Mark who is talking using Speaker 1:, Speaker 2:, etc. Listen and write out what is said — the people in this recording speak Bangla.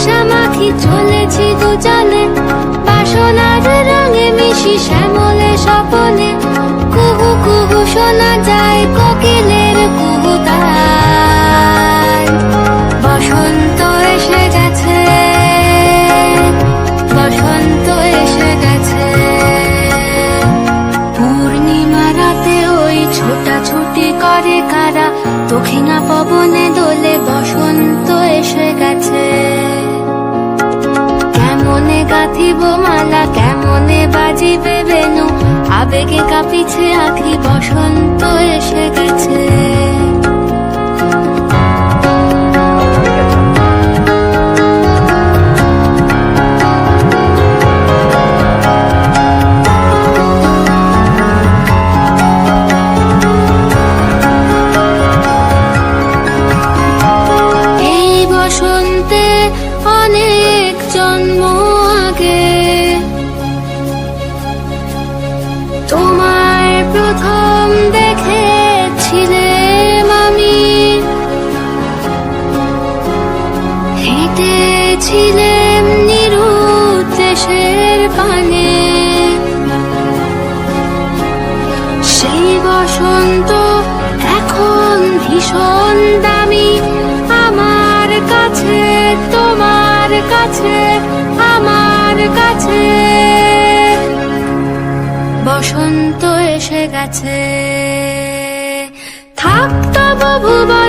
Speaker 1: নেশা মাখি চলেছি দুজনে। বাসনার রঙে মিশি শ্যামলে স্বপনে। কুহু কুহু শোনা যায় কোকিলের কুহু তান বসন্ত এসে গেছে, বসন্ত এসে গেছে। পূর্ণিমা রাতে ওই ছোটাছুটি করে কারা? দক্ষিণা পবনে দোলে গাঁথিব মালা কেমনে বাজিবে বেনু? আবেগে কাঁপিছে আখি বসন্ত এসে গেছে। অনেক জন্ম হেঁটেছিলেম নিরুদ্দেশের পানে। সেই বসন্ত এখন ভীষণ দামি, আমার কাছে, তোমার কাছে, আমার কাছে। বসন্ত এসে গেছে। থাকতো ধুলি